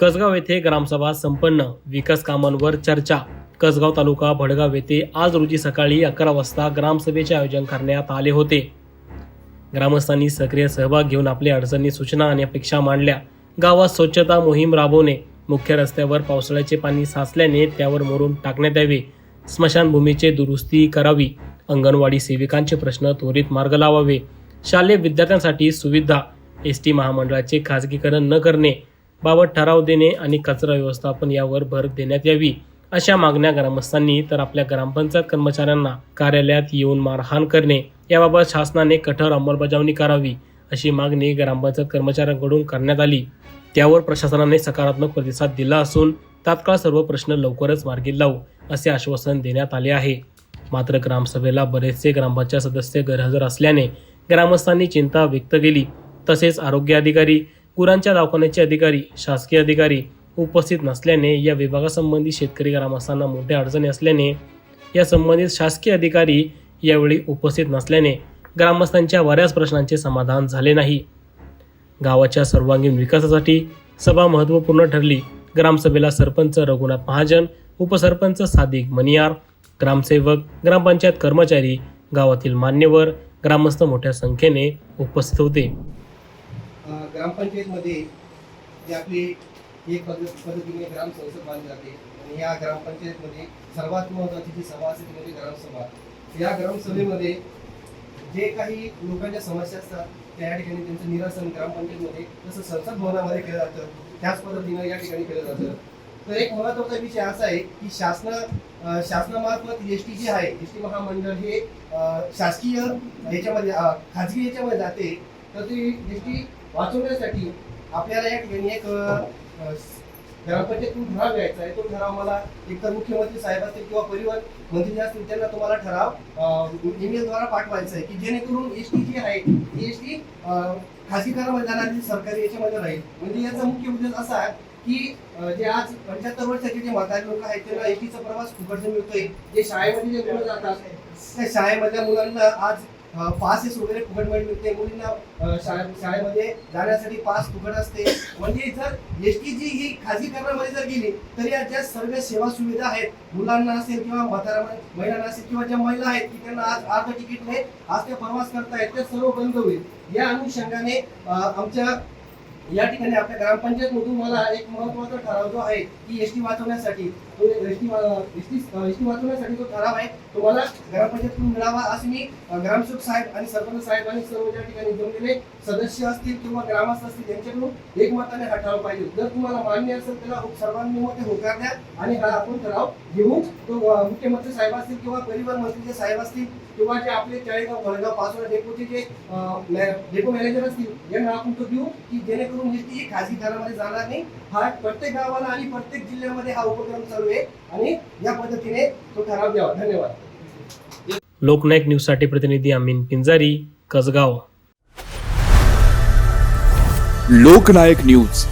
कसगाव येथे ग्रामसभा संपन्न. विकास कामांवर चर्चा. कसगाव तालुका भडगाव येथे आज रोजी सकाळी अकरा वाजता ग्रामसभेचे आयोजन करण्यात आले होते. ग्रामस्थांनी सक्रिय सहभाग घेऊन आपल्या अडचणी सूचना आणि अपेक्षा मांडल्या. गावात स्वच्छता मोहीम राबवणे मुख्य रस्त्यावर पावसाळ्याचे पाणी साचल्याने त्यावर मोरून टाकण्यात यावे. स्मशानभूमीचे दुरुस्ती करावी. अंगणवाडी सेविकांचे प्रश्न त्वरित मार्ग लावावे. शालेय विद्यार्थ्यांसाठी सुविधा. एस टी महामंडळाचे खाजगीकरण न करणे. बाबत ठराव देणे आणि कचरा व्यवस्थापन यावर भर देण्यात यावी. अशा मागण्या ग्रामस्थांनी तर आपल्या ग्रामपंचायत कर्मचाऱ्यांना कार्यालयात येऊन मारहाण करणे याबाबत शासनाने कठोर अंमलबजावणी करावी अशी मागणी ग्रामपंचायत कर्मचाऱ्यांकडून करण्यात आली. त्यावर प्रशासनाने सकारात्मक प्रतिसाद दिला असून तात्काळ सर्व प्रश्न लवकरच मार्गी लावू असे आश्वासन देण्यात आले आहे. मात्र ग्रामसभेला बरेचसे ग्रामपंचायत सदस्य गैरहजर असल्याने ग्रामस्थांनी चिंता व्यक्त केली. तसेच आरोग्य अधिकारी गुरांच्या दवाखान्याचे अधिकारी शासकीय अधिकारी उपस्थित नसल्याने या विभागासंबंधी शेतकरी ग्रामस्थांना मोठ्या अडचणी असल्याने या संबंधित शासकीय अधिकारी यावेळी उपस्थित नसल्याने ग्रामस्थांच्या बऱ्याच प्रश्नांचे समाधान झाले नाही. गावाच्या सर्वांगीण विकासासाठी सभा महत्त्वपूर्ण ठरली. ग्रामसभेला सरपंच रघुनाथ महाजन उपसरपंच सादिक मनियार ग्रामसेवक ग्रामपंचायत कर्मचारी गावातील मान्यवर ग्रामस्थ मोठ्या संख्येने उपस्थित होते. ग्रामपंचायतमध्ये जे आपली एक पद्धत पद्धतीने ग्राम संसद बांधली जाते. आणि या ग्रामपंचायतमध्ये सर्वात महत्त्वाची जी सभा असते ती म्हणजे ग्रामसभा. या ग्रामसभेमध्ये जे काही लोकांच्या समस्या असतात त्या या ठिकाणी त्यांचं निरासन ग्रामपंचायतमध्ये जसं संसद भवनामध्ये केलं जातं. त्याच पद्धतीनं या ठिकाणी केलं जातं. तर एक महत्त्वाचा विषय असा आहे की शासन शासनामार्फत एस टी जी आहे एस टी महामंडळ हे शासकीय याच्यामध्ये खाजगी याच्यामध्ये जाते. तर ती एस टी वाचवण्यासाठी आपल्याला या ठिकाणी एक अ, ठराव घ्यायचा आहे. तो ठराव मला एकतर मुख्यमंत्री साहेब असतील किंवा परिवहन मंत्री जे असतील त्यांना तुम्हाला ठराव ईमेलद्वारा पाठवायचा आहे की जेणेकरून एस टी जी आहे ती एस टी खासगीकरणामध्ये जाणार सरकारी याच्यामध्ये राहील. म्हणजे याचा मुख्य उद्देश असा आहे की जे आज पंच्याहत्तर वर्षाचे जे म्हातारे लोक आहेत त्यांना एस टीचा प्रवास फुकटचा मिळतोय. जे शाळेमध्ये जे मुलं जातात त्या शाळेमधल्या मुलांना आज पासेस वगैरे फुकट मिळते मुलींना शाळेमध्ये जाण्यासाठी पास फुकट असते. म्हणजे जर एस टी जी ही खाजगीकरणामध्ये जर गेली तर या ज्या सर्व सेवा सुविधा आहेत मुलांना असेल किंवा म्हातारा महिलांना असेल किंवा ज्या महिला आहेत की त्यांना आज अर्ध तिकीटने आज ते प्रवास करतायत ते सर्व बंद होईल. या अनुषंगाने आमच्या या ठिकाणी आपल्या ग्रामपंचायत मधून मला एक महत्त्वाचा ठराव जो आहे की एस टी वाचवण्यासाठी तो एस टी एस टी वाचवण्यासाठी जो ठराव आहे तो मला ग्रामपंचायतकडून मिळावा असं मी ग्रामसेवक साहेब आणि सरपंच साहेब आणि सर्व ज्या ठिकाणी जमलेले सदस्य असतील किंवा ग्रामस्थ असतील यांच्याकडून एकमताने हा ठराव पाहिजे जर तुम्हाला मान्य असेल त्याला सर्वांनी मग ते होकार द्या आणि हा आपण ठराव घेऊन तो मुख्यमंत्री साहेब असतील किंवा परिवहन मंत्रीचे साहेब असतील किंवा जे आपले चाळीगाव भरगाव पाचोरा डेपोचे जे डेपो मॅनेजर असतील यांना आपण तो देऊ की जेणेकरून एस टी खाजगी घरामध्ये जाणार नाही. हा प्रत्येक गावाला आणि प्रत्येक जिल्ह्यामध्ये हा उपक्रम चालू आहे आणि या पद्धतीने तो ठराव द्यावा. धन्यवाद. लोकनायक न्यूजसाठी प्रतिनिधी अमीन पिंजारी कसगाव. लोकनायक न्यूज.